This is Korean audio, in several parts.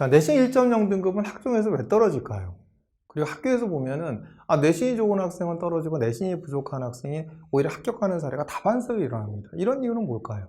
자, 내신 1.0 등급은 학종에서 왜 떨어질까요? 그리고 학교에서 보면은 아, 내신이 좋은 학생은 떨어지고 내신이 부족한 학생이 오히려 합격하는 사례가 다반사로 일어납니다. 이런 이유는 뭘까요?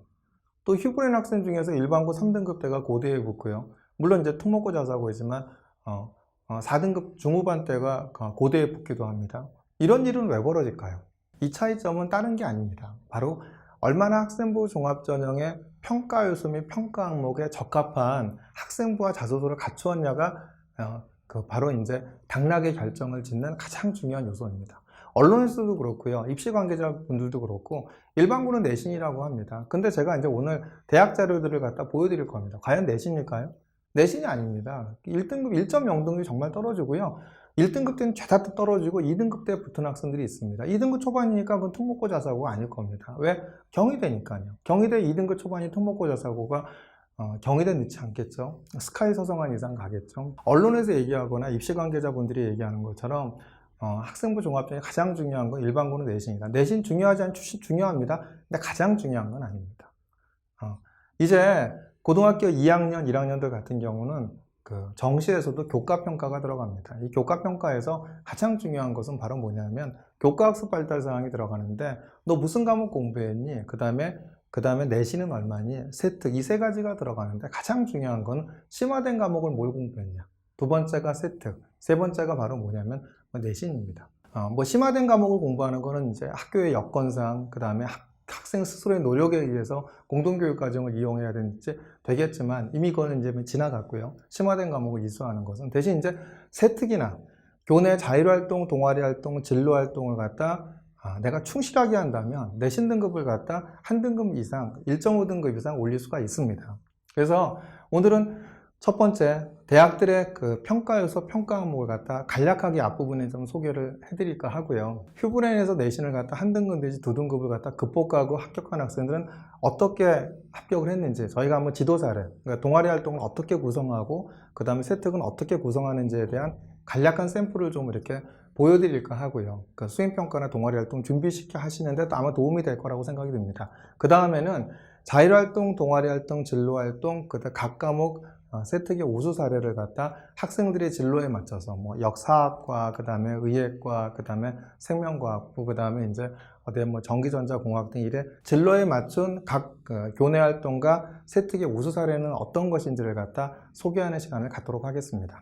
또 휴브렌 학생 중에서 일반고 3등급 때가 고대에 붙고요. 물론 이제 특목고 자사고이지만 어, 어, 4등급 중후반 때가 어, 고대에 붙기도 합니다. 이런 일은 왜 벌어질까요? 이 차이점은 다른 게 아닙니다. 바로 얼마나 학생부 종합전형의 평가 요소 및 평가 항목에 적합한 학생부와 자소서를 갖추었냐가 어, 그 바로 이제 당락의 결정을 짓는 가장 중요한 요소입니다. 언론에서도 그렇고요. 입시 관계자분들도 그렇고 일반고는 내신이라고 합니다. 근데 제가 이제 오늘 대학 자료들을 갖다 보여드릴 겁니다. 과연 내신일까요? 내신이 아닙니다. 1등급, 1.0등급이 정말 떨어지고요. 1등급 때는 죄다 떨어지고 2등급 때 붙은 학생들이 있습니다. 2등급 초반이니까 그건 특목고 자사고가 아닐 겁니다. 왜? 경희대니까요. 경희대 2등급 초반이 특목고 자사고가 어, 경희대 넣지 않겠죠. 스카이 서성한 이상 가겠죠. 언론에서 얘기하거나 입시 관계자분들이 얘기하는 것처럼 어, 학생부 종합전이 가장 중요한 건 일반고는 내신이다. 내신 중요하지 않 출신 중요합니다. 근데 가장 중요한 건 아닙니다. 어, 이제 고등학교 2학년, 1학년들 같은 경우는 그 정시에서도 교과 평가가 들어갑니다. 이 교과 평가에서 가장 중요한 것은 바로 뭐냐면 교과학습 발달 사항이 들어가는데 너 무슨 과목 공부했니? 그 다음에 그 다음에 내신은 얼마니? 세특 이 세 가지가 들어가는데 가장 중요한 건 심화된 과목을 뭘 공부했냐? 두 번째가 세특, 세 번째가 바로 뭐냐면 뭐 내신입니다. 어, 뭐 심화된 과목을 공부하는 거는 이제 학교의 여건상 그 다음에 학, 학생 스스로의 노력에 의해서 공동교육 과정을 이용해야 되는 지 되겠지만 이미 그거는 이제 지나갔고요. 심화된 과목을 이수하는 것은 대신 이제 세특이나 교내 자율활동, 동아리활동, 진로활동을 갖다 아, 내가 충실하게 한다면 내 신 등급을 갖다 한 등급 이상, 1.5등급 이상 올릴 수가 있습니다. 그래서 오늘은 첫 번째 대학들의 그 평가 요소 평가 항목을 갖다 간략하게 앞부분에 좀 소개를 해드릴까 하고요. 휴브렌에서 내신을 갖다 한 등급 내지 두 등급을 갖다 극복하고 합격한 학생들은 어떻게 합격을 했는지 저희가 한번 지도사를 그러니까 동아리 활동을 어떻게 구성하고 그 다음에 세특은 어떻게 구성하는지에 대한 간략한 샘플을 좀 이렇게 보여드릴까 하고요. 그 수행평가나 동아리 활동 준비시켜 하시는데 또 아마 도움이 될 거라고 생각이 듭니다. 그 다음에는 자율활동, 동아리 활동, 진로 활동, 그다음 각 과목 어, 세특의 우수 사례를 갖다 학생들의 진로에 맞춰서 뭐 역사학과, 그 다음에 의예과, 그 다음에 생명과학부, 그 다음에 이제 어디 뭐 전기전자공학 등 이래 진로에 맞춘 각 그, 교내 활동과 세특의 우수 사례는 어떤 것인지를 갖다 소개하는 시간을 갖도록 하겠습니다.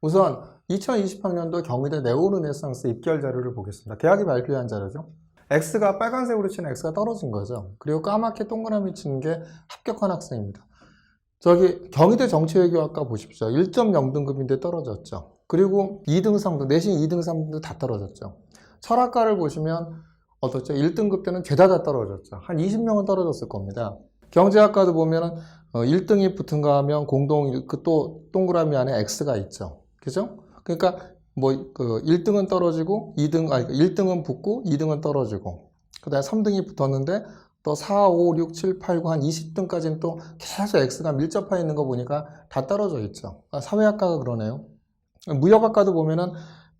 우선 2020학년도 경희대 네오르네상스 입결 자료를 보겠습니다. 대학이 발표한 자료죠. X가 빨간색으로 치는 X가 떨어진 거죠. 그리고 까맣게 동그라미 치는 게 합격한 학생입니다. 저기 경희대 정치외교학과 보십시오. 1.0등급인데 떨어졌죠. 그리고 2등, 3등, 내신 2등, 3등도 다 떨어졌죠. 철학과를 보시면 어떻죠? 1등급 때는 죄다 다 떨어졌죠. 한 20명은 떨어졌을 겁니다. 경제학과도 보면은 1등이 붙은가 하면 공동 그 또 동그라미 안에 X가 있죠. 그죠? 그러니까 뭐 그 1등은 떨어지고 2등 아니 1등은 붙고 2등은 떨어지고 그 다음에 3등이 붙었는데 또 4, 5, 6, 7, 8, 9, 한 20등까지는 또 계속 X가 밀접해 있는 거 보니까 다 떨어져 있죠. 아, 사회학과가 그러네요. 무역학과도 보면은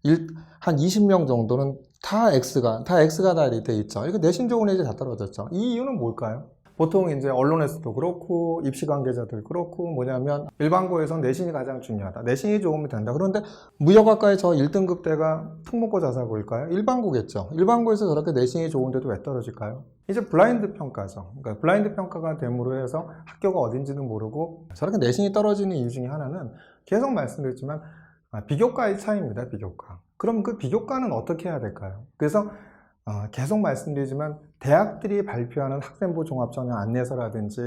일, 한 20명 정도는 다 X가, 다 X가 다 돼 있죠. 이거 내신 좋은 애들이 다 떨어졌죠. 이 이유는 뭘까요? 보통 이제 언론에서도 그렇고 입시 관계자들 그렇고 뭐냐면 일반고에서 내신이 가장 중요하다. 내신이 좋으면 된다. 그런데 무역학과의 저 1등급 대가 특목고 자사고일까요? 일반고겠죠. 일반고에서 저렇게 내신이 좋은데도 왜 떨어질까요? 이제 블라인드 평가죠. 그러니까 블라인드 평가가 됨으로 해서 학교가 어딘지는 모르고 저렇게 내신이 떨어지는 이유 중에 하나는 계속 말씀드렸지만 아, 비교과의 차이입니다. 비교과. 그럼 그 비교과는 어떻게 해야 될까요? 그래서 어, 계속 말씀드리지만 대학들이 발표하는 학생부 종합전형 안내서라든지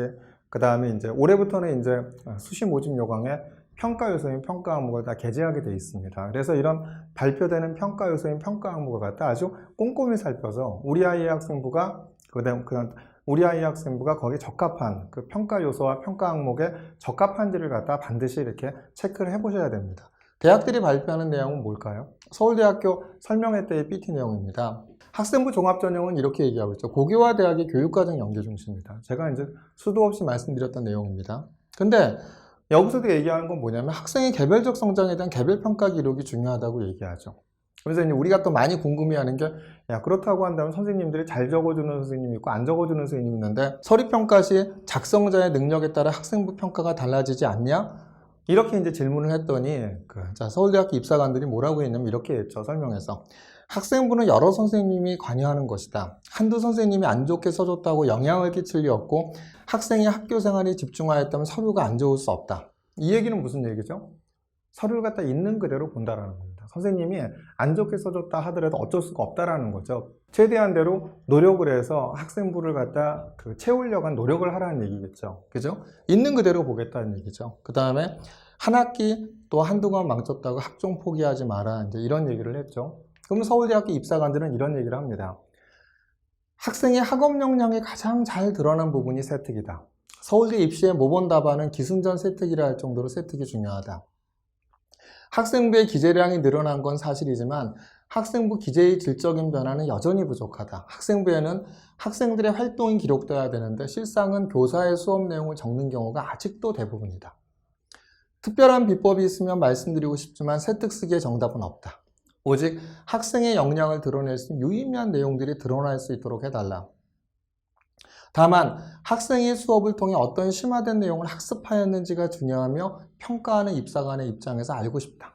그 다음에 이제 올해부터는 이제 수시 모집 요강에 평가 요소인 평가 항목을 다 게재하게 돼 있습니다. 그래서 이런 발표되는 평가 요소인 평가 항목을 갖다 아주 꼼꼼히 살펴서 우리 아이의 학생부가 그다음 그다음 우리 아이 학생부가 거기에 적합한 그 평가 요소와 평가 항목에 적합한지를 갖다 반드시 이렇게 체크를 해보셔야 됩니다. 대학들이 발표하는 내용은 뭘까요? 서울대학교 설명회 때의 PT 내용입니다. 학생부 종합전형은 이렇게 얘기하고 있죠. 고교와 대학의 교육과정 연계 중심입니다. 제가 이제 수도 없이 말씀드렸던 내용입니다. 근데 여기서도 얘기하는 건 뭐냐면 학생의 개별적 성장에 대한 개별평가 기록이 중요하다고 얘기하죠. 그래서 이제 우리가 또 많이 궁금해하는 게, 야, 그렇다고 한다면 선생님들이 잘 적어주는 선생님이 있고 안 적어주는 선생님이 있는데, 서류평가 시 작성자의 능력에 따라 학생부 평가가 달라지지 않냐? 이렇게 이제 질문을 했더니 그, 자, 서울대학교 입사관들이 뭐라고 했냐면 이렇게 했죠. 설명해서. 학생부는 여러 선생님이 관여하는 것이다. 한두 선생님이 안 좋게 써줬다고 영향을 끼칠 리 없고 학생이 학교 생활에 집중하였다면 서류가 안 좋을 수 없다. 이 얘기는 무슨 얘기죠? 서류를 갖다 있는 그대로 본다라는 겁니다. 선생님이 안 좋게 써줬다 하더라도 어쩔 수가 없다라는 거죠. 최대한 대로 노력을 해서 학생부를 갖다 그 채우려고 한 노력을 하라는 얘기겠죠. 그죠? 있는 그대로 보겠다는 얘기죠. 그 다음에 한 학기 또 한두번 망쳤다고 학종 포기하지 마라. 이제 이런 얘기를 했죠. 그럼 서울대학교 입사관들은 이런 얘기를 합니다. 학생의 학업 역량이 가장 잘 드러난 부분이 세특이다. 서울대 입시의 모범 답안은 기승전 세특이라 할 정도로 세특이 중요하다. 학생부의 기재량이 늘어난 건 사실이지만 학생부 기재의 질적인 변화는 여전히 부족하다. 학생부에는 학생들의 활동이 기록돼야 되는데 실상은 교사의 수업 내용을 적는 경우가 아직도 대부분이다. 특별한 비법이 있으면 말씀드리고 싶지만 세특 쓰기의 정답은 없다. 오직 학생의 역량을 드러낼 수 있는 유의미한 내용들이 드러날 수 있도록 해달라. 다만 학생이 수업을 통해 어떤 심화된 내용을 학습하였는지가 중요하며 평가하는 입사관의 입장에서 알고 싶다.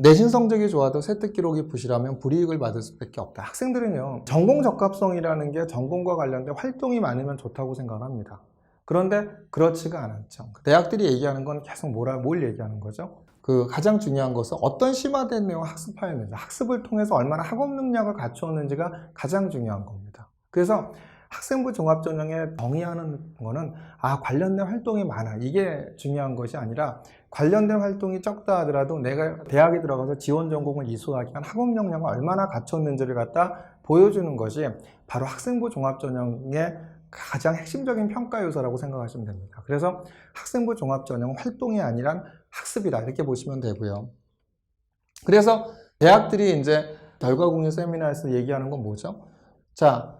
내신 성적이 좋아도 세특 기록이 부실하면 불이익을 받을 수밖에 없다. 학생들은요, 전공 적합성이라는 게 전공과 관련된 활동이 많으면 좋다고 생각합니다. 그런데 그렇지가 않았죠. 대학들이 얘기하는 건 계속 뭐라, 뭘 얘기하는 거죠? 그 가장 중요한 것은 어떤 심화된 내용을 학습하였는지, 학습을 통해서 얼마나 학업 능력을 갖추었는지가 가장 중요한 겁니다. 그래서 학생부 종합전형에 정의하는 거는 아 관련된 활동이 많아 이게 중요한 것이 아니라 관련된 활동이 적다 하더라도 내가 대학에 들어가서 지원 전공을 이수하기 위한 학업 역량을 얼마나 갖췄는지를 갖다 보여주는 것이 바로 학생부 종합전형의 가장 핵심적인 평가 요소라고 생각하시면 됩니다. 그래서 학생부 종합전형 활동이 아니란 학습이다 이렇게 보시면 되고요. 그래서 대학들이 이제 결과공유 세미나에서 얘기하는 건 뭐죠? 자,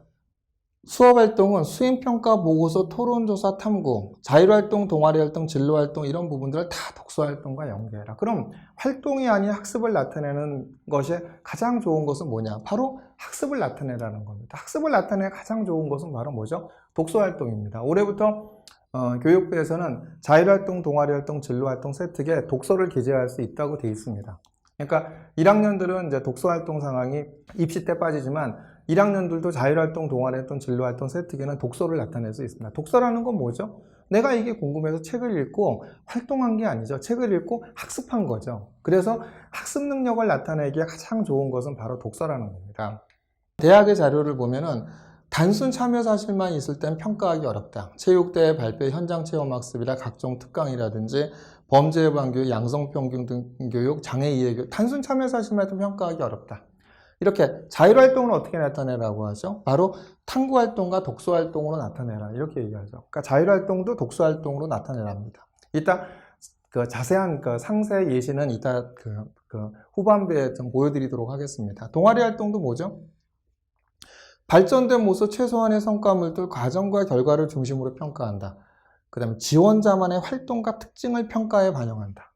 수업활동은 수행평가 보고서 토론조사 탐구, 자율활동, 동아리활동, 진로활동 이런 부분들을 다 독서활동과 연계해라. 그럼 활동이 아닌 학습을 나타내는 것이 가장 좋은 것은 뭐냐? 바로 학습을 나타내라는 겁니다. 학습을 나타내는 가장 좋은 것은 바로 뭐죠? 독서활동입니다. 올해부터 어, 교육부에서는 자율활동, 동아리활동, 진로활동 세특에 독서를 기재할 수 있다고 되어 있습니다. 그러니까 1학년들은 이제 독서활동 상황이 입시 때 빠지지만 1학년들도 자율활동, 동아리 활동, 진로 활동 세특에는 독서를 나타낼 수 있습니다. 독서라는 건 뭐죠? 내가 이게 궁금해서 책을 읽고 활동한 게 아니죠. 책을 읽고 학습한 거죠. 그래서 학습 능력을 나타내기에 가장 좋은 것은 바로 독서라는 겁니다. 대학의 자료를 보면은 단순 참여 사실만 있을 땐 평가하기 어렵다. 체육대회 발표 현장 체험 학습이라 각종 특강이라든지 범죄 예방 교육, 양성 평균 등 교육, 장애 이해 교육, 단순 참여 사실만 해도 평가하기 어렵다. 이렇게 자율활동을 어떻게 나타내라고 하죠? 바로 탐구활동과 독서활동으로 나타내라. 이렇게 얘기하죠. 그러니까 자율활동도 독서활동으로 나타내랍니다. 이따 그 자세한 그 상세 예시는 이따 그, 그 후반부에 좀 보여드리도록 하겠습니다. 동아리 활동도 뭐죠? 발전된 모습 최소한의 성과물들 과정과 결과를 중심으로 평가한다. 그 다음에 지원자만의 활동과 특징을 평가에 반영한다.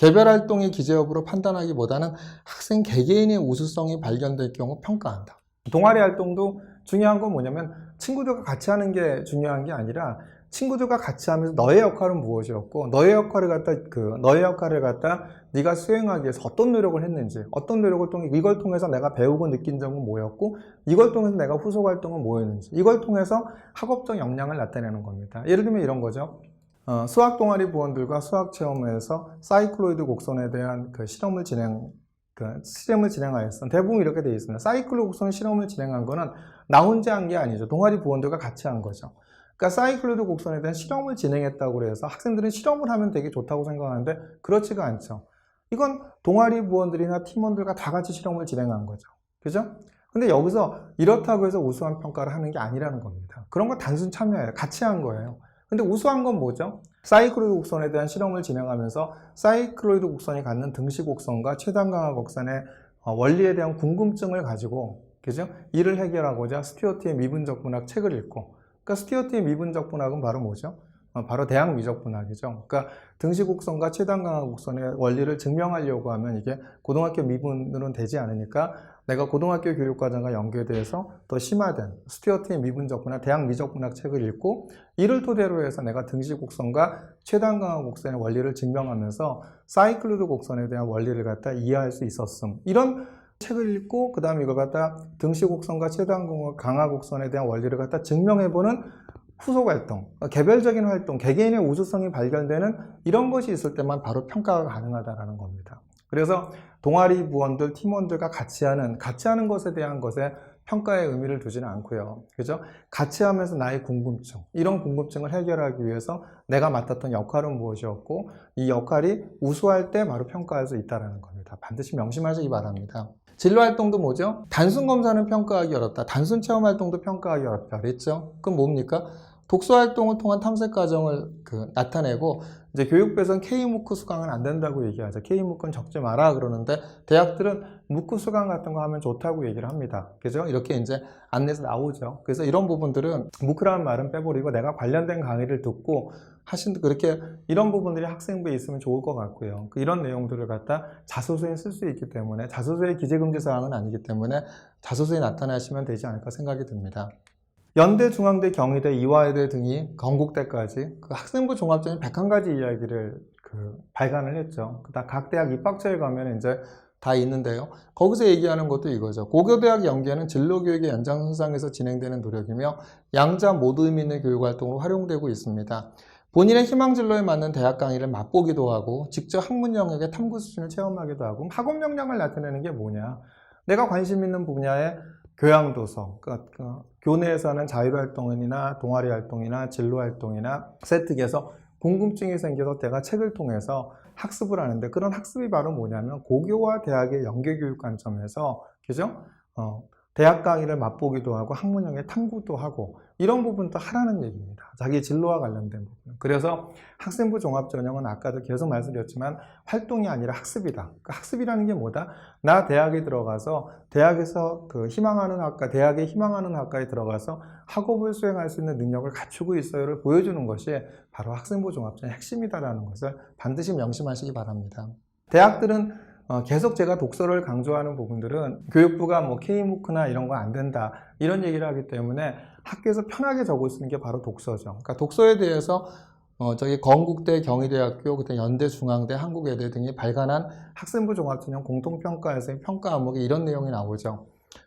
개별 활동의 기재 여부로 판단하기보다는 학생 개개인의 우수성이 발견될 경우 평가한다. 동아리 활동도 중요한 건 뭐냐면 친구들과 같이 하는 게 중요한 게 아니라 친구들과 같이 하면서 너의 역할은 무엇이었고 너의 역할을 갖다 그 너의 역할을 갖다 네가 수행하기 위해서 어떤 노력을 했는지 어떤 노력을 통해 이걸 통해서 내가 배우고 느낀 점은 뭐였고 이걸 통해서 내가 후속 활동은 뭐였는지 이걸 통해서 학업적 역량을 나타내는 겁니다. 예를 들면 이런 거죠. 어, 수학 동아리 부원들과 수학 체험에서 사이클로이드 곡선에 대한 그 실험을 진행 그 실험을 진행하였어. 대부분 이렇게 되어 있습니다. 사이클로이드 곡선 실험을 진행한 거는 나 혼자 한 게 아니죠. 동아리 부원들과 같이 한 거죠. 그러니까 사이클로이드 곡선에 대한 실험을 진행했다고 해서 학생들은 실험을 하면 되게 좋다고 생각하는데 그렇지가 않죠. 이건 동아리 부원들이나 팀원들과 다 같이 실험을 진행한 거죠. 그죠? 근데 여기서 이렇다고 해서 우수한 평가를 하는 게 아니라는 겁니다. 그런 거 단순 참여예요. 같이 한 거예요. 근데 우수한 건 뭐죠? 사이클로이드 곡선에 대한 실험을 진행하면서 사이클로이드 곡선이 갖는 등식 곡선과 최단 강화 곡선의 어, 원리에 대한 궁금증을 가지고 그죠? 이를 해결하고자 스튜어트의 미분적 분학 책을 읽고 그러니까 스튜어트의 미분적 분학은 바로 뭐죠? 어, 바로 대항 미적 분학이죠. 그러니까 등식 곡선과 최단 강화 곡선의 원리를 증명하려고 하면 이게 고등학교 미분으로는 되지 않으니까 내가 고등학교 교육과정과 연계돼서 더 심화된 스튜어트의 미분적분학, 대학 미적분학 책을 읽고 이를 토대로 해서 내가 등식 곡선과 최단 강화 곡선의 원리를 증명하면서 사이클루드 곡선에 대한 원리를 갖다 이해할 수 있었음. 이런 책을 읽고 그 다음에 이걸 갖다 등식 곡선과 최단강화 강화 곡선에 대한 원리를 갖다 증명해보는 후속 활동, 개별적인 활동, 개개인의 우수성이 발견되는 이런 것이 있을 때만 바로 평가가 가능하다는 겁니다. 그래서 동아리 부원들, 팀원들과 같이 하는, 같이 하는 것에 대한 것에 평가의 의미를 두지는 않고요. 그죠? 같이 하면서 나의 궁금증, 이런 궁금증을 해결하기 위해서 내가 맡았던 역할은 무엇이었고, 이 역할이 우수할 때 바로 평가할 수 있다는 겁니다. 반드시 명심하시기 바랍니다. 진로 활동도 뭐죠? 단순 검사는 평가하기 어렵다. 단순 체험 활동도 평가하기 어렵다. 그랬죠? 그럼 뭡니까? 독서 활동을 통한 탐색 과정을 그 나타내고 이제 교육부에서는 K무크 수강은 안 된다고 얘기하죠. K무크는 적지 마라 그러는데 대학들은 무크 수강 같은 거 하면 좋다고 얘기를 합니다. 그죠? 이렇게 이제 안내에서 나오죠. 그래서 이런 부분들은 무크라는 말은 빼버리고 내가 관련된 강의를 듣고 하신 그렇게 이런 부분들이 학생부에 있으면 좋을 것 같고요. 그 이런 내용들을 갖다 자소서에 쓸 수 있기 때문에 자소서의 기재금지 사항은 아니기 때문에 자소서에 나타나시면 되지 않을까 생각이 듭니다. 연대, 중앙대, 경희대, 이화여대 등이 건국대까지 그 학생부 종합전형 101가지 이야기를 그 발간을 했죠. 그다음 각 대학 입학처에 가면 이제 다 있는데요. 거기서 얘기하는 것도 이거죠. 고교대학 연계는 진로교육의 연장선상에서 진행되는 노력이며 양자 모두 의미 있는 교육활동으로 활용되고 있습니다. 본인의 희망 진로에 맞는 대학 강의를 맛보기도 하고 직접 학문 영역의 탐구 수준을 체험하기도 하고 학업 역량을 나타내는 게 뭐냐? 내가 관심 있는 분야의 교양도서, 그러니까 그 교내에서 하는 자율활동이나 동아리 활동이나 진로활동이나 세특에서 궁금증이 생겨서 내가 책을 통해서 학습을 하는데 그런 학습이 바로 뭐냐면 고교와 대학의 연계교육 관점에서 그죠? 어, 대학 강의를 맛보기도 하고 학문형의 탐구도 하고 이런 부분도 하라는 얘기입니다. 자기 진로와 관련된 부분. 그래서 학생부 종합 전형은 아까도 계속 말씀드렸지만 활동이 아니라 학습이다. 그 학습이라는 게 뭐다? 나 대학에 들어가서 대학에서 그 희망하는 학과, 대학에 희망하는 학과에 들어가서 학업을 수행할 수 있는 능력을 갖추고 있어요를 보여주는 것이 바로 학생부 종합전의 핵심이다라는 것을 반드시 명심하시기 바랍니다. 대학들은 어, 계속 제가 독서를 강조하는 부분들은 교육부가 뭐 K무크나 이런 거 안 된다 이런 얘기를 하기 때문에 학교에서 편하게 적을 수 있는 게 바로 독서죠. 그러니까 독서에 대해서 어, 저기 건국대, 경희대학교, 그때 연대, 중앙대, 한국외대 등이 발간한 학생부 종합전형 공통평가에서의 평가 항목에 이런 내용이 나오죠.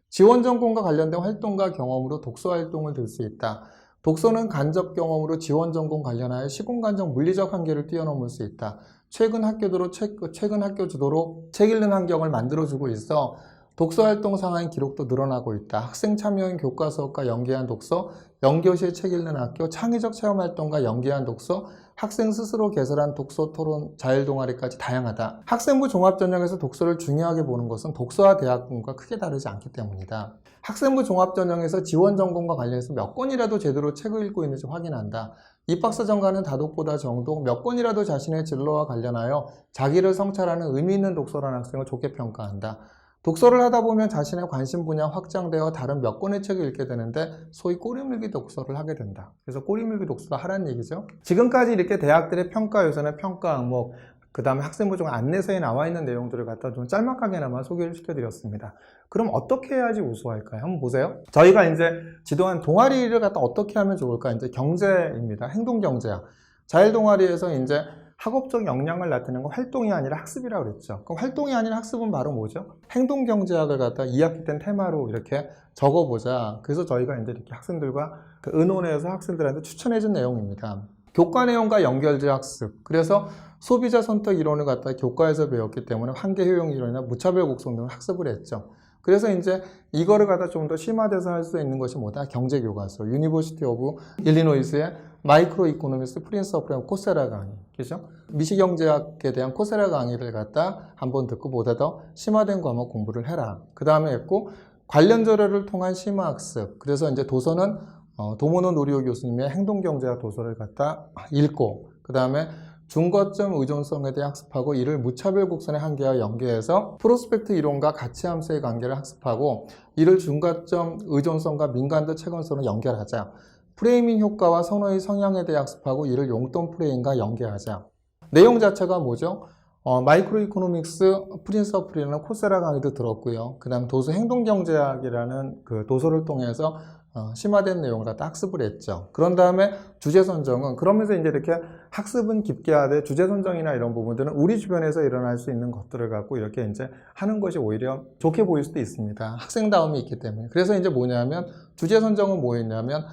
지원 전공과 관련된 활동과 경험으로 독서 활동을 들 수 있다. 독서는 간접 경험으로 지원 전공 관련하여 시공간적 물리적 한계를 뛰어넘을 수 있다. 최근 학교도로 책, 최근 학교 주도로 책 읽는 환경을 만들어주고 있어 독서 활동 상황의 기록도 늘어나고 있다. 학생 참여형 교과 수업과 연계한 독서, 연교실 책 읽는 학교, 창의적 체험 활동과 연계한 독서, 학생 스스로 개설한 독서 토론, 자율 동아리까지 다양하다. 학생부 종합 전형에서 독서를 중요하게 보는 것은 독서와 대학군과 크게 다르지 않기 때문이다. 학생부 종합 전형에서 지원 전공과 관련해서 몇 권이라도 제대로 책을 읽고 있는지 확인한다. 입학사정과는 다독보다 정독, 몇 권이라도 자신의 진로와 관련하여 자기를 성찰하는 의미 있는 독서라는 학생을 좋게 평가한다. 독서를 하다 보면 자신의 관심 분야 확장되어 다른 몇 권의 책을 읽게 되는데 소위 꼬리물기 독서를 하게 된다. 그래서 꼬리물기 독서를 하라는 얘기죠. 지금까지 이렇게 대학들의 평가 요소나 평가 항목, 그 다음에 학생부 중 안내서에 나와 있는 내용들을 갖다 좀 짤막하게나마 소개를 시켜드렸습니다. 그럼 어떻게 해야지 우수할까요? 한번 보세요. 저희가 이제 지도한 동아리를 갖다 어떻게 하면 좋을까? 이제 경제입니다. 행동경제학. 자율동아리에서 이제 학업적 역량을 나타내는 건 활동이 아니라 학습이라고 그랬죠. 그럼 활동이 아니라 학습은 바로 뭐죠? 행동경제학을 갖다 2학기 때 테마로 이렇게 적어보자. 그래서 저희가 이제 이렇게 학생들과 그 의논해서 학생들한테 추천해준 내용입니다. 교과 내용과 연결된 학습. 그래서 소비자 선택 이론을 갖다 교과에서 배웠기 때문에 환계 효용 이론이나 무차별 곡선 등을 학습을 했죠. 그래서 이제 이거를 갖다 좀 더 심화돼서 할 수 있는 것이 뭐다? 경제 교과서. 유니버시티 오브 일리노이스의 마이크로 이코노미스 프린스 오프 코세라 강의. 그죠? 미시경제학에 대한 코세라 강의를 갖다 한번 듣고 보다 더 심화된 과목 공부를 해라. 그 다음에 했고 관련 자료를 통한 심화학습. 그래서 이제 도서는 어, 도모노 노리오 교수님의 행동경제학 도서를 갖다 읽고 그 다음에 중거점 의존성에 대해 학습하고 이를 무차별 곡선의 한계와 연계해서 프로스펙트 이론과 가치함수의 관계를 학습하고 이를 중가점 의존성과 민간도 채권성으로 연결하자. 프레이밍 효과와 선호의 성향에 대해 학습하고 이를 용돈 프레임과 연계하자. 내용 자체가 뭐죠? 어, 마이크로 이코노믹스 프린서플이라는 코세라 강의도 들었고요. 그 다음 도서 행동경제학이라는 그 도서를 통해서 어, 심화된 내용을 갖다 학습을 했죠. 그런 다음에 주제 선정은 그러면서 이제 이렇게 학습은 깊게 하되 주제 선정이나 이런 부분들은 우리 주변에서 일어날 수 있는 것들을 갖고 이렇게 이제 하는 것이 오히려 좋게 보일 수도 있습니다. 학생다움이 있기 때문에. 그래서 이제 뭐냐면 주제 선정은 뭐였냐면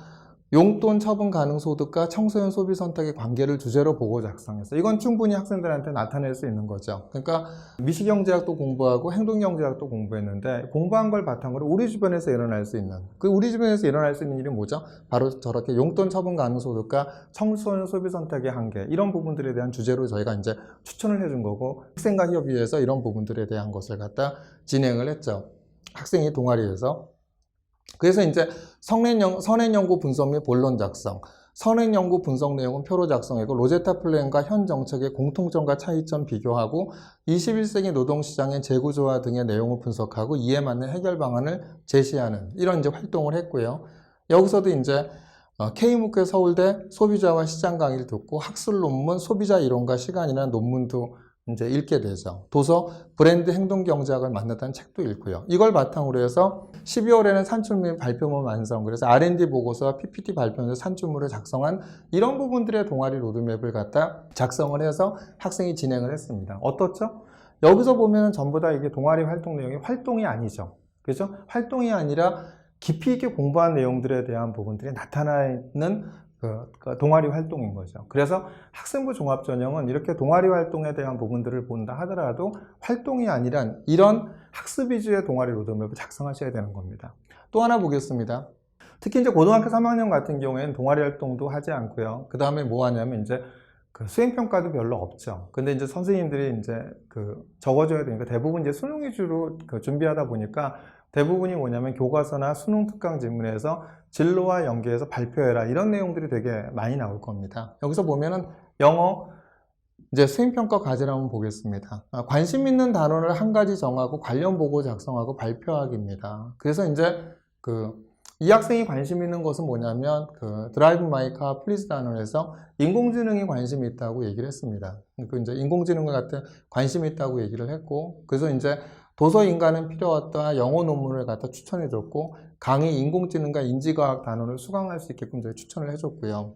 용돈 처분 가능 소득과 청소년 소비 선택의 관계를 주제로 보고 작성했어. 이건 충분히 학생들한테 나타낼 수 있는 거죠. 그러니까 미시경제학도 공부하고 행동경제학도 공부했는데 공부한 걸 바탕으로 우리 주변에서 일어날 수 있는 그 우리 주변에서 일어날 수 있는 일이 뭐죠? 바로 저렇게 용돈 처분 가능 소득과 청소년 소비 선택의 한계 이런 부분들에 대한 주제로 저희가 이제 추천을 해준 거고 학생과 협의해서 이런 부분들에 대한 것을 갖다 진행을 했죠. 학생이 동아리에서 그래서 이제 성nên, 선행연구 분석 및 본론 작성, 선행연구 분석 내용은 표로 작성하고 로제타 플랜과 현 정책의 공통점과 차이점 비교하고 21세기 노동시장의 재구조화 등의 내용을 분석하고 이에 맞는 해결 방안을 제시하는 이런 이제 활동을 했고요. 여기서도 이제 어, K무크 서울대 소비자와 시장 강의를 듣고 학술 논문 소비자 이론과 시간이라는 논문도 이제 읽게 되죠. 도서 브랜드 행동 경제학을 만났다는 책도 읽고요. 이걸 바탕으로 해서 12월에는 산출물 발표문 완성, 그래서 R&D 보고서와 PPT 발표에서 산출물을 작성한 이런 부분들의 동아리 로드맵을 갖다 작성을 해서 학생이 진행을 했습니다. 어떻죠? 여기서 보면 전부 다 이게 동아리 활동 내용이 활동이 아니죠. 그죠? 활동이 아니라 깊이 있게 공부한 내용들에 대한 부분들이 나타나는 그, 그 동아리 활동인 거죠. 그래서 학생부 종합 전형은 이렇게 동아리 활동에 대한 부분들을 본다 하더라도 활동이 아니라 이런 학습 위주의 동아리 로드맵을 작성하셔야 되는 겁니다. 또 하나 보겠습니다. 특히 이제 고등학교 3학년 같은 경우에는 동아리 활동도 하지 않고요. 그 다음에 뭐 하냐면 이제 그 수행평가도 별로 없죠. 근데 이제 선생님들이 이제 그 적어줘야 되니까 대부분 이제 수능 위주로 그 준비하다 보니까 대부분이 뭐냐면 교과서나 수능 특강 지문에서 진로와 연계해서 발표해라 이런 내용들이 되게 많이 나올 겁니다. 여기서 보면은 영어 이제 수행평가 과제를 한번 보겠습니다. 아, 관심 있는 단원을 한 가지 정하고 관련 보고 작성하고 발표하기입니다. 그래서 이제 그 이 학생이 관심 있는 것은 뭐냐면 그 드라이브 마이카 플리즈 단원에서 인공지능에 관심이 있다고 얘기를 했습니다. 그 이제 인공지능과 같은 관심이 있다고 얘기를 했고 그래서 이제 도서 인간은 필요 없다 영어 논문을 갖다 추천해줬고 강의 인공지능과 인지과학 단원을 수강할 수 있게끔 저희 추천을 해줬고요.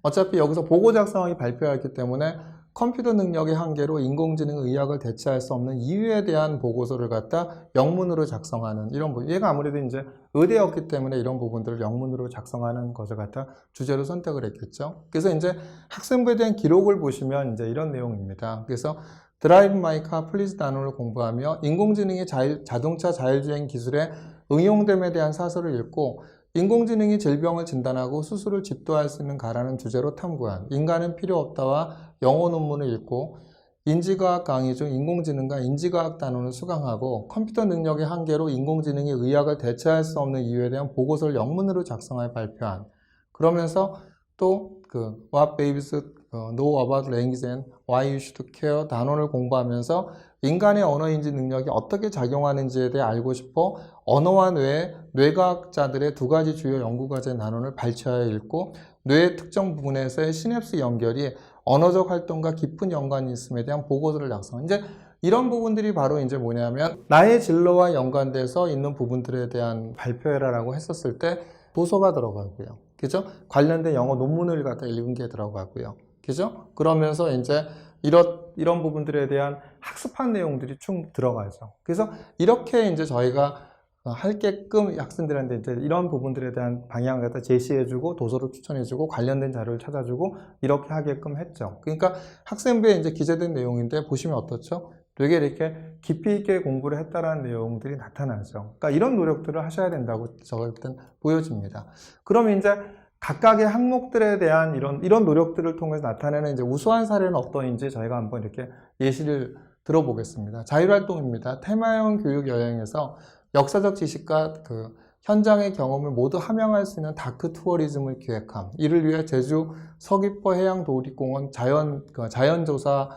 어차피 여기서 보고 작성하기 발표했기 때문에 컴퓨터 능력의 한계로 인공지능 의학을 대체할 수 없는 이유에 대한 보고서를 갖다 영문으로 작성하는 이런 부분. 얘가 아무래도 이제 의대였기 때문에 이런 부분들을 영문으로 작성하는 것을 갖다 주제로 선택을 했겠죠. 그래서 이제 학생부에 대한 기록을 보시면 이제 이런 내용입니다. 그래서 드라이브 마이 카 플리즈 단원을 공부하며 인공지능의 자율, 자동차 자율주행 기술의 응용됨에 대한 사설을 읽고 인공지능이 질병을 진단하고 수술을 집도할 수 있는 가라는 주제로 탐구한 인간은 필요 없다와 영어 논문을 읽고 인지과학 강의 중 인공지능과 인지과학 단원을 수강하고 컴퓨터 능력의 한계로 인공지능이 의학을 대체할 수 없는 이유에 대한 보고서를 영문으로 작성하여 발표한. 그러면서 또 그 What babies know about language and why you should care 단원을 공부하면서 인간의 언어 인지 능력이 어떻게 작용하는지에 대해 알고 싶어 언어와 뇌, 뇌과학자들의 두 가지 주요 연구 과제 단원을 발췌하여 읽고 뇌의 특정 부분에서의 시냅스 연결이 언어적 활동과 깊은 연관이 있음에 대한 보고서를 작성. 이제 이런 부분들이 바로 이제 뭐냐면 나의 진로와 연관돼서 있는 부분들에 대한 발표해라라고 했었을 때 도서가 들어가고요. 그죠? 관련된 영어 논문을 갖다 읽은 게 들어가고요. 그죠? 그러면서 이제 이런, 이런 부분들에 대한 학습한 내용들이 쭉 들어가죠. 그래서 이렇게 이제 저희가 할게끔 학생들한테 이제 이런 부분들에 대한 방향을 갖다 제시해주고 도서를 추천해주고 관련된 자료를 찾아주고 이렇게 하게끔 했죠. 그러니까 학생부에 이제 기재된 내용인데 보시면 어떻죠? 되게 이렇게 깊이 있게 공부를 했다라는 내용들이 나타나죠. 그러니까 이런 노력들을 하셔야 된다고 저가 일단 보여집니다. 그러면 이제 각각의 항목들에 대한 이런 이런 노력들을 통해서 나타내는 이제 우수한 사례는 어떠인지 저희가 한번 이렇게 예시를 들어보겠습니다. 자율활동입니다. 테마형 교육 여행에서 역사적 지식과 그 현장의 경험을 모두 함양할 수 있는 다크 투어리즘을 기획함. 이를 위해 제주 서귀포 해양 도립공원 자연 그 자연조사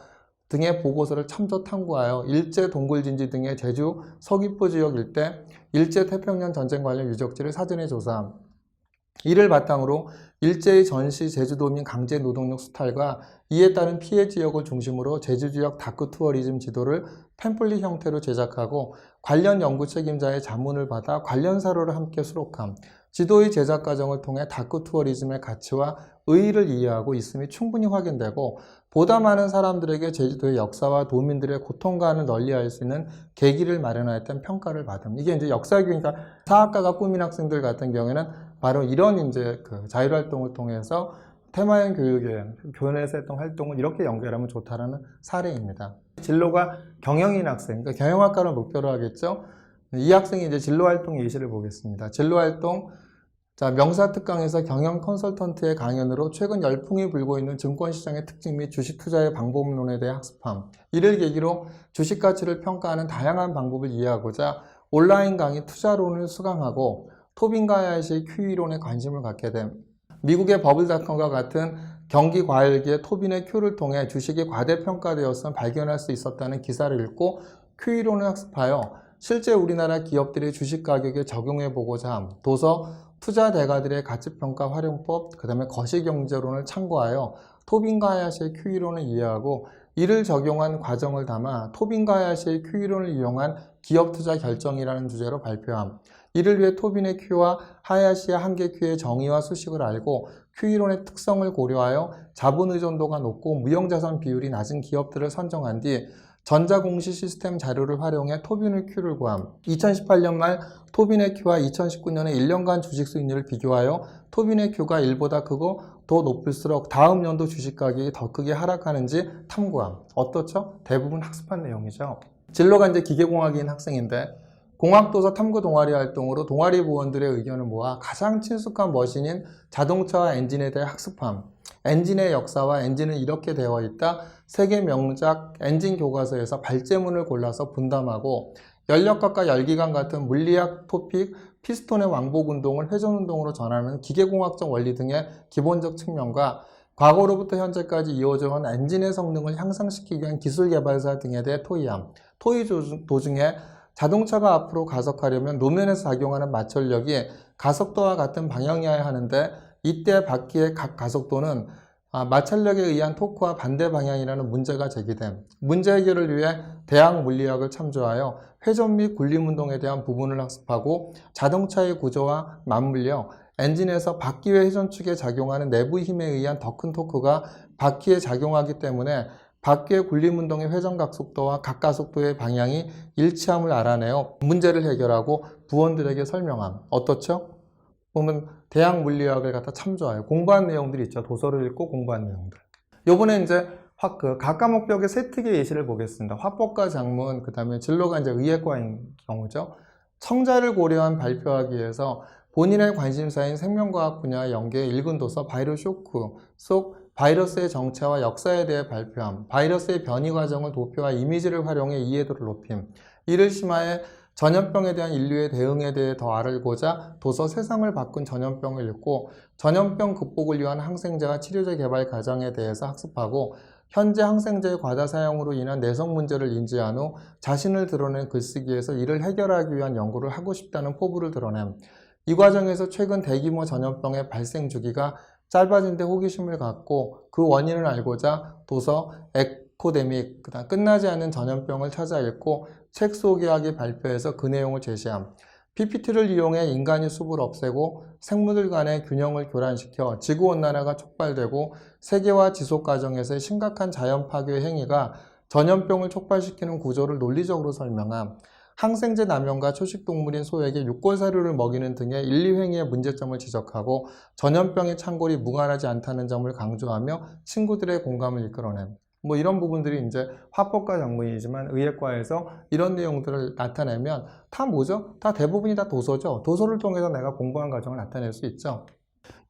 등의 보고서를 참조 탐구하여 일제 동굴 진지 등의 제주 서귀포 지역 일대 일제 태평양 전쟁 관련 유적지를 사전에 조사함. 이를 바탕으로 일제의 전시 제주도 민 강제 노동력 수탈과 이에 따른 피해 지역을 중심으로 제주 지역 다크 투어리즘 지도를 템플릿 형태로 제작하고 관련 연구 책임자의 자문을 받아 관련 사료를 함께 수록함. 지도의 제작 과정을 통해 다크 투어리즘의 가치와 의의를 이해하고 있음이 충분히 확인되고 보다 많은 사람들에게 제주도의 역사와 도민들의 고통감을 널리 알 수 있는 계기를 마련하였던 평가를 받음. 이게 이제 역사 교육이니까 사학과가 꾸민 학생들 같은 경우에는 바로 이런 이제 그 자율활동을 통해서 테마형 교육에 교내에서 했던 활동을 이렇게 연결하면 좋다라는 사례입니다. 진로가 경영인 학생, 그러니까 경영학과를 목표로 하겠죠. 이 학생이 이제 진로 활동 예시를 보겠습니다. 진로 활동 자, 명사 특강에서 경영 컨설턴트의 강연으로 최근 열풍이 불고 있는 증권시장의 특징 및 주식 투자의 방법론에 대해 학습함. 이를 계기로 주식 가치를 평가하는 다양한 방법을 이해하고자 온라인 강의 투자론을 수강하고 토빈과 야시의 QE론에 관심을 갖게 됨. 미국의 버블닷컴과 같은 경기 과열기의 토빈의 Q를 통해 주식이 과대평가되었음을 발견할 수 있었다는 기사를 읽고 QE론을 학습하여 실제 우리나라 기업들의 주식 가격에 적용해 보고자 함. 도서 투자 대가들의 가치평가 활용법, 그 다음에 거시경제론을 참고하여 토빈과 하야시의 QE론을 이해하고 이를 적용한 과정을 담아 토빈과 하야시의 QE론을 이용한 기업 투자 결정이라는 주제로 발표함. 이를 위해 토빈의 Q와 하야시의 한계 Q의 정의와 수식을 알고 QE론의 특성을 고려하여 자본 의존도가 높고 무형자산 비율이 낮은 기업들을 선정한 뒤 전자공시 시스템 자료를 활용해 토빈의 Q를 구함. 2018년 말 토빈의 Q와 2019년의 1년간 주식 수익률을 비교하여 토빈의 Q가 1보다 크고 더 높을수록 다음 연도 주식 가격이 더 크게 하락하는지 탐구함. 어떻죠? 대부분 학습한 내용이죠. 진로가 이제 기계공학인 학생인데 공학도서 탐구 동아리 활동으로 동아리 부원들의 의견을 모아 가장 친숙한 머신인 자동차와 엔진에 대해 학습함. 엔진의 역사와 엔진은 이렇게 되어 있다. 세계 명작 엔진 교과서에서 발제문을 골라서 분담하고 연력각과 열기관 같은 물리학 토픽, 피스톤의 왕복 운동을 회전 운동으로 전하는 기계공학적 원리 등의 기본적 측면과 과거로부터 현재까지 이어져 온 엔진의 성능을 향상시키기 위한 기술 개발사 등에 대해 토의함. 토의 도중- 도중에 자동차가 앞으로 가속하려면 노면에서 작용하는 마찰력이 가속도와 같은 방향이어야 하는데 이때 바퀴의 각 가속도는 아, 마찰력에 의한 토크와 반대 방향이라는 문제가 제기됨. 문제 해결을 위해 대학 물리학을 참조하여 회전 및 굴림 운동에 대한 부분을 학습하고 자동차의 구조와 맞물려 엔진에서 바퀴 외 회전축에 작용하는 내부 힘에 의한 더 큰 토크가 바퀴에 작용하기 때문에 바퀴의 굴림운동의 회전각속도와 각가속도의 방향이 일치함을 알아내어 문제를 해결하고 부원들에게 설명함. 어떻죠? 보면 대학 물리학을 갖다 참조하여 공부한 내용들이 있죠. 도서를 읽고 공부한 내용들. 요번에 이제 확, 그, 각과목벽의 세특의 예시를 보겠습니다. 화법과 장문, 그 다음에 진로가 이제 의예과인 경우죠. 청자를 고려한 발표하기 위해서 본인의 관심사인 생명과학 분야 연계 읽은 도서 바이러 쇼크 속 바이러스의 정체와 역사에 대해 발표함, 바이러스의 변이 과정을 도표와 이미지를 활용해 이해도를 높임, 이를 심화해 전염병에 대한 인류의 대응에 대해 더 알고자 도서 세상을 바꾼 전염병을 읽고 전염병 극복을 위한 항생제와 치료제 개발 과정에 대해서 학습하고 현재 항생제의 과다 사용으로 인한 내성 문제를 인지한 후 자신을 드러낸 글쓰기에서 이를 해결하기 위한 연구를 하고 싶다는 포부를 드러냄. 이 과정에서 최근 대규모 전염병의 발생 주기가 짧아진 데 호기심을 갖고 그 원인을 알고자 도서 에코데믹, 그다음 끝나지 않는 전염병을 찾아 읽고 책 소개하기 발표에서 그 내용을 제시함. PPT를 이용해 인간이 숲을 없애고 생물들 간의 균형을 교란시켜 지구온난화가 촉발되고 세계화 지속 과정에서의 심각한 자연 파괴 행위가 전염병을 촉발시키는 구조를 논리적으로 설명함. 항생제 남용과 초식동물인 소에게 육골 사료를 먹이는 등의 1, 2행위의 문제점을 지적하고 전염병의 창궐이 무관하지 않다는 점을 강조하며 친구들의 공감을 이끌어냄. 뭐 이런 부분들이 이제 화법과 장문이지만 의예과에서 이런 내용들을 나타내면 다 뭐죠? 다 대부분이 다 도서죠. 도서를 통해서 내가 공부한 과정을 나타낼 수 있죠.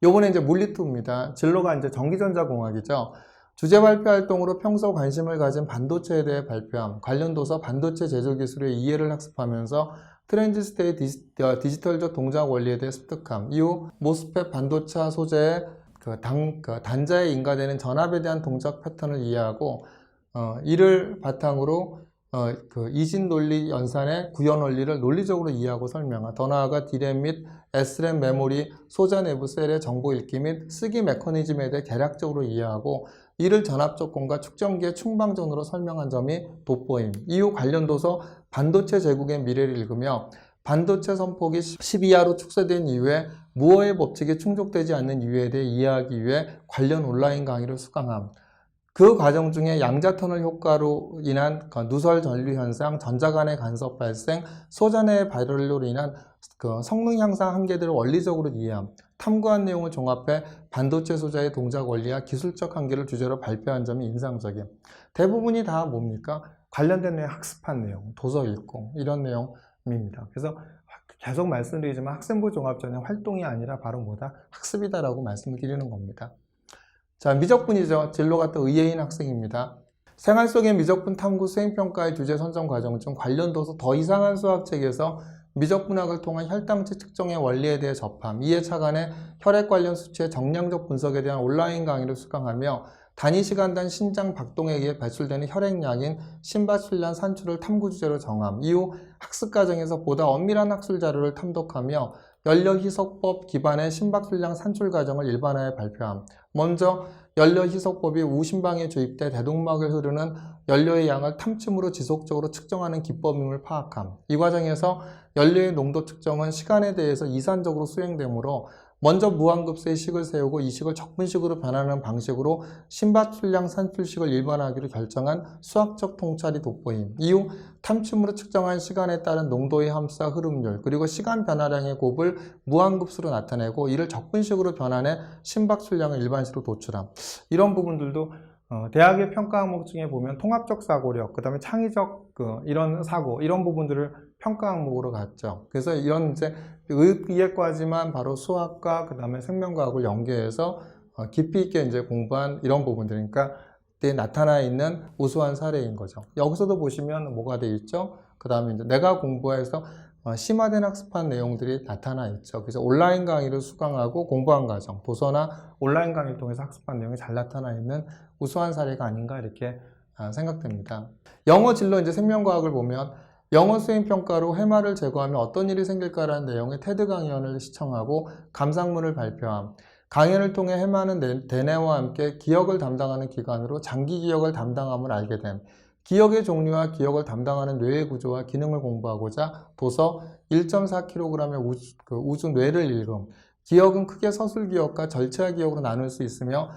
요번에 이제 물리투입니다. 진로가 이제 전기전자공학이죠. 주제 발표 활동으로 평소 관심을 가진 반도체에 대해 발표함, 관련 도서 반도체 제조 기술의 이해를 학습하면서 트랜지스터의 디지, 어, 디지털적 동작 원리에 대해 습득함, 이후 모스펫 반도체 소재의 그 당, 그 단자에 인가되는 전압에 대한 동작 패턴을 이해하고 어, 이를 바탕으로 어, 그 이진 논리 연산의 구현 원리를 논리적으로 이해하고 설명한 더 나아가 D램 및 S램 메모리 소자 내부 셀의 정보 읽기 및 쓰기 메커니즘에 대해 개략적으로 이해하고 이를 전압 조건과 측정기의 충방전으로 설명한 점이 돋보임. 이후 관련 도서 반도체 제국의 미래를 읽으며 반도체 선폭이 10 이하로 축소된 이후에 무어의 법칙이 충족되지 않는 이유에 대해 이해하기 위해 관련 온라인 강의를 수강함. 그 과정 중에 양자터널 효과로 인한 그 누설 전류 현상, 전자 간의 간섭 발생, 소자 내의 발열로 인한 그 성능 향상 한계들을 원리적으로 이해함. 탐구한 내용을 종합해 반도체 소자의 동작 원리와 기술적 한계를 주제로 발표한 점이 인상적임. 대부분이 다 뭡니까? 관련된 내용 학습한 내용, 도서 읽고 이런 내용입니다. 그래서 계속 말씀드리지만 학생부 종합전형 활동이 아니라 바로 뭐다? 학습이다라고 말씀을 드리는 겁니다. 자, 미적분이죠. 진로가 또 의예인 학생입니다. 생활 속의 미적분 탐구 수행평가의 주제 선정 과정 중 관련 도서 더 이상한 수학책에서 미적분학을 통한 혈당체 측정의 원리에 대해 접함, 이해 차간의 혈액 관련 수치의 정량적 분석에 대한 온라인 강의를 수강하며 단위 시간당 신장 박동에 의해 배출되는 혈액량인 심박출량 산출을 탐구 주제로 정함, 이후 학습 과정에서 보다 엄밀한 학술 자료를 탐독하며 연료 희석법 기반의 심박출량 산출 과정을 일반화해 발표함. 먼저 연료 희석법이 우심방에 주입돼 대동막을 흐르는 연료의 양을 탐침으로 지속적으로 측정하는 기법임을 파악함. 이 과정에서 연료의 농도 측정은 시간에 대해서 이산적으로 수행되므로 먼저 무한급수의 식을 세우고 이 식을 적분식으로 변하는 방식으로 심박출량 산출식을 일반화하기로 결정한 수학적 통찰이 돋보임. 이후 탐침으로 측정한 시간에 따른 농도의 함수와 흐름률 그리고 시간 변화량의 곱을 무한급수로 나타내고 이를 적분식으로 변환해 심박출량을 일반식으로 도출함. 이런 부분들도 어, 대학의 평가 항목 중에 보면 통합적 사고력, 그 다음에 창의적 그 이런 사고 이런 부분들을 평가 항목으로 갔죠. 그래서 이런 이제 의예과지만 바로 수학과 그 다음에 생명과학을 연계해서 어, 깊이 있게 이제 공부한 이런 부분들, 그러니까 그때 나타나 있는 우수한 사례인 거죠. 여기서도 보시면 뭐가 돼 있죠? 그 다음에 이제 내가 공부해서 어, 심화된 학습한 내용들이 나타나 있죠. 그래서 온라인 강의를 수강하고 공부한 과정, 도서나 온라인 강의를 통해서 학습한 내용이 잘 나타나 있는 우수한 사례가 아닌가 이렇게 아, 생각됩니다. 영어 진로 이제 생명과학을 보면 영어 수행 평가로 해마를 제거하면 어떤 일이 생길까라는 내용의 테드 강연을 시청하고 감상문을 발표함. 강연을 통해 해마는 대뇌와 함께 기억을 담당하는 기관으로 장기 기억을 담당함을 알게 됨. 기억의 종류와 기억을 담당하는 뇌의 구조와 기능을 공부하고자 도서 1.4kg의 우주, 그 우주 뇌를 읽음. 기억은 크게 서술 기억과 절차 기억으로 나눌 수 있으며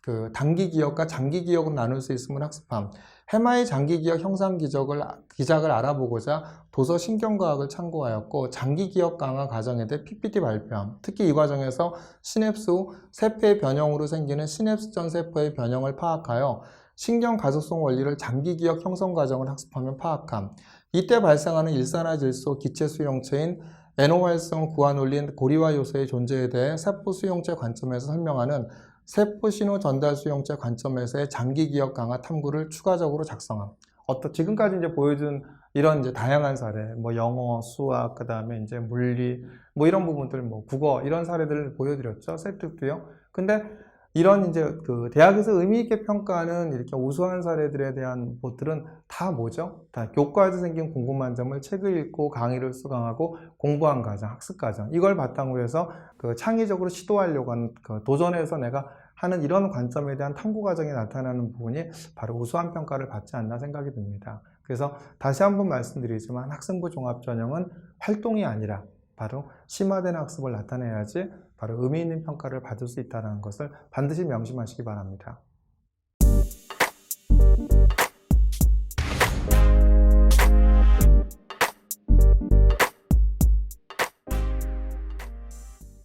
그 단기 기억과 장기 기억으로 나눌 수 있음을 학습함. 해마의 장기 기억 형상 기적을 기작을 알아보고자 도서 신경과학을 참고하였고 장기 기억 강화 과정에 대해 PPT 발표함. 특히 이 과정에서 시냅스 후 세포의 변형으로 생기는 시냅스 전 세포의 변형을 파악하여 신경 가속성 원리를 장기 기억 형성 과정을 학습하면 파악함. 이때 발생하는 일산화 질소 기체 수용체인 NOR성 구한 올린 고리화 요소의 존재에 대해 세포 수용체 관점에서 설명하는 세포 신호 전달 수용체 관점에서의 장기 기억 강화 탐구를 추가적으로 작성함. 어떤 지금까지 이제 보여준 이런 이제 다양한 사례, 뭐 영어, 수학, 그 다음에 이제 물리, 뭐 이런 부분들, 뭐 국어 이런 사례들을 보여드렸죠. 세특도요. 근데 이런 이제 그 대학에서 의미 있게 평가하는 이렇게 우수한 사례들에 대한 것들은 다 뭐죠? 다 교과에서 생긴 궁금한 점을 책을 읽고 강의를 수강하고 공부한 과정, 학습 과정 이걸 바탕으로 해서 그 창의적으로 시도하려고 하는 그 도전해서 내가 하는 이런 관점에 대한 탐구 과정이 나타나는 부분이 바로 우수한 평가를 받지 않나 생각이 듭니다. 그래서 다시 한번 말씀드리지만 학생부 종합 전형은 활동이 아니라 바로 심화된 학습을 나타내야지 바로 의미 있는 평가를 받을 수 있다는 것을 반드시 명심하시기 바랍니다.